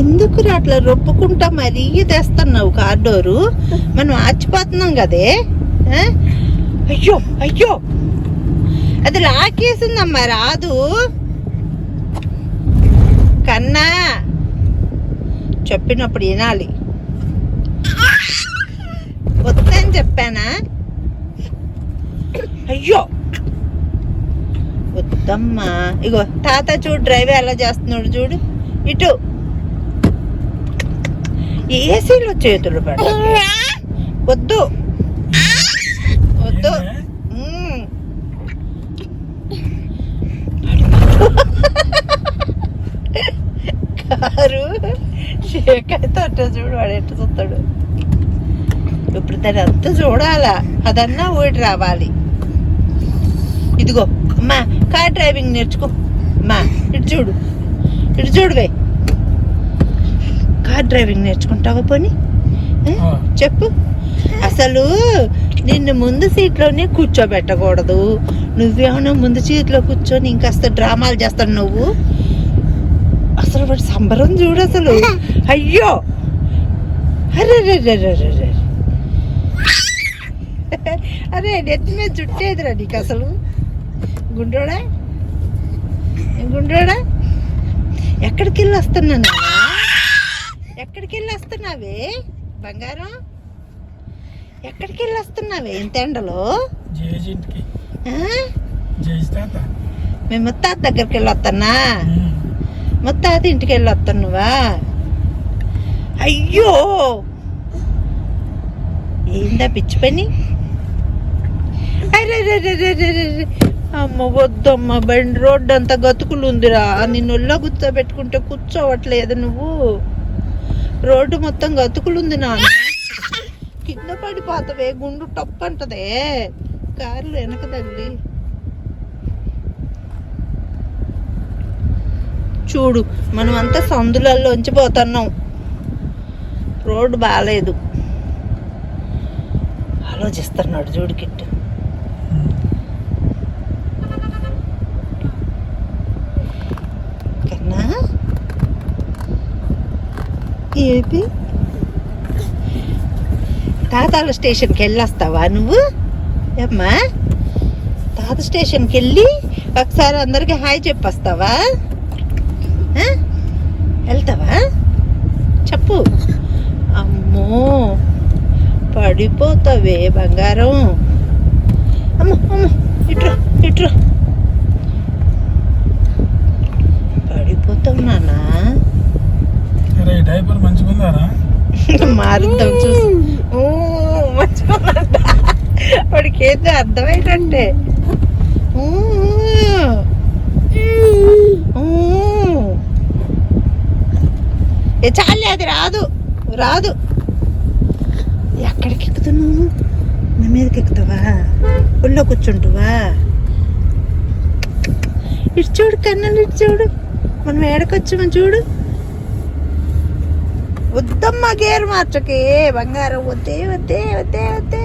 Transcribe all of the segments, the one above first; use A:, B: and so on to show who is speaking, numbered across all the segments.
A: ఎందుకు అట్లా రొప్పుకుంటా మరీ తెస్తున్నావు కార్ డోరు మనం ఆచిపోతున్నాం కదే. అయ్యో అయ్యో. అది లాకేసిందమ్మా రాదు. కన్నా చెప్పినప్పుడు వినాలి. వద్దని చెప్పానా? అయ్యో. వద్దమ్మా. ఇగో తాత చూడు డ్రైవర్ ఎలా చేస్తున్నాడు చూడు. ఇటు. ఏసీలో చేతులు పడ వద్దు. వద్దు. కారు షేక్ అయితే అట్ట చూడు వాడు ఎట్ట చూస్తాడు. ఇప్పుడు దాన్ని అంతా చూడాలా? అదన్నా ఓడి రావాలి. ఇదిగో అమ్మా కార్ డ్రైవింగ్ నేర్చుకో. అమ్మా ఇటు చూడు. ఇటు చూడువే కార్ డ్రైవింగ్ నేర్చుకుంటావా పోనీ. చెప్పు. అసలు నిన్ను ముందు సీట్లోనే కూర్చోబెట్టకూడదు. నువ్వేమన్నా ముందు సీట్లో కూర్చొని ఇంకాస్త డ్రామాలు చేస్తాడు నువ్వు? అసలు వాడు సంబరం చూడు అసలు. అయ్యో! అరే రే రే రే రే రే. అరే నెత్తి మీద జుట్టేదిరా నీకు అసలు. గుండ్రోడా? గుండ్రోడా? ఎక్కడికి వెళ్ళి వస్తున్నా నాన్న? ఎక్కడికి వెళ్ళి వస్తున్నావే బంగారం ఎక్కడికి వెళ్ళి వస్తున్నావే ఇంత ఎండలో మేము ముత్తాత దగ్గరికి వెళ్ళి వస్తున్నా. ముత్తాత ఇంటికి వెళ్ళి వస్తున్నావా అయ్యో! ఏందా పిచ్చి పని? అరెరెరెరెరెరె. అమ్మ వద్దమ్మ బండి రోడ్డు అంతా గతుకులు ఉందిరా నిన్ను ఒళ్ళో కూర్చోబెట్టుకుంటే కూర్చోవట్లేదు నువ్వు. రోడ్డు మొత్తం గతుకులుంది నాన్న. కింద పడిపోతావే గుండు టప్ అంటదే కారులు వెనక తగిలి చూడు మనం అంతా సందులలోంచి పోతున్నాం. రోడ్డు బాగాలేదు ఆలోచిస్తున్నాడు చూడు కిట్టు కన్నా ఏది? తాతాల స్టేషన్కి వెళ్ళొస్తావా నువ్వు? ఏమ్మా? తాత స్టేషన్కి వెళ్ళి ఒకసారి అందరికి హాయ్ చెప్పొస్తావా? వెళ్తావా? చెప్పు. అమ్మో పడిపోతావే బంగారం అమ్మ అమ్మ ఇట్రా ఇట్రా పడిపోతావు నాన్న
B: అరే ఈ డైపర్ మంచిగా ఉందారా
A: మారుద్దాం చూసి. ఊ, మర్చిపోనంట వాడికి ఏంటో అర్థమైందంటే. ఊ, ఊ. ఏ చాలే అది రాదు. రాదు. ఎక్కడికి ఎక్కుతున్నావు? నా మీదకి ఎక్కుతావా? ఒళ్ళో కూర్చుంటావా? ఇటు చూడు కన్నులు ఇటు చూడు. మనం ఏడకొచ్చామని చూడు? వద్దమ్మ గేర్ మార్చకే బంగారం వద్దే వద్దే వద్దే వద్దే.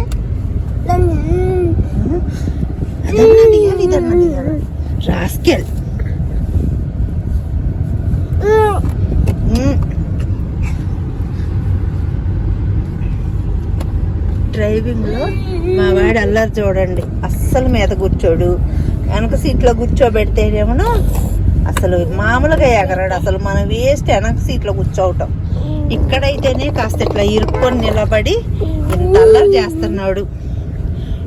A: రాస్కెల్. డ్రైవింగ్లో మా వాడు అల్లరి చూడండి. అస్సలు మీద కూర్చోడు. వెనక సీట్లో కూర్చోబెడితేనేమో అసలు మామూలుగా ఎగరాడు. అసలు మనం వేస్ట్ వెనక సీట్లో కూర్చోవటం. ఇక్కడైతేనే కాస్త ఇట్లా ఇరుక్కొని నిలబడి ఇంత అల్లరి చేస్తున్నాడు.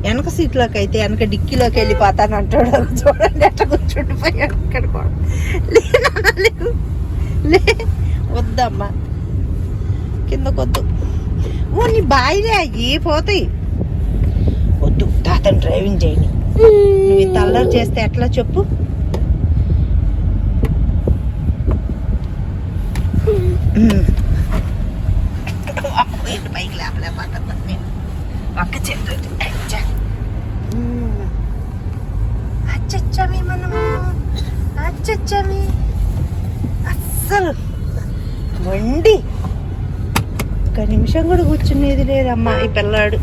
A: వెనక సీట్లోకి అయితే వెనక డిక్కీలోకి వెళ్ళిపోతాను అంటాడు. చూడండి ఎట్లా కూర్చుండిపోయాడు ఇక్కడ కూడా. లే లే వద్దమ్మా. కిందకొద్దు ఓ నీ బాయిలే అయ్యి పోతాయి. వద్దు తాతని డ్రైవింగ్ చేయని నువ్వు ఇంత అల్లరి చేస్తే ఎట్లా చెప్పు? ఉమ్. వచ్చామి అస్సలు. వండి ఒక్క నిమిషం కూడా కూర్చునేది లేదమ్మా ఈ పిల్లాడు.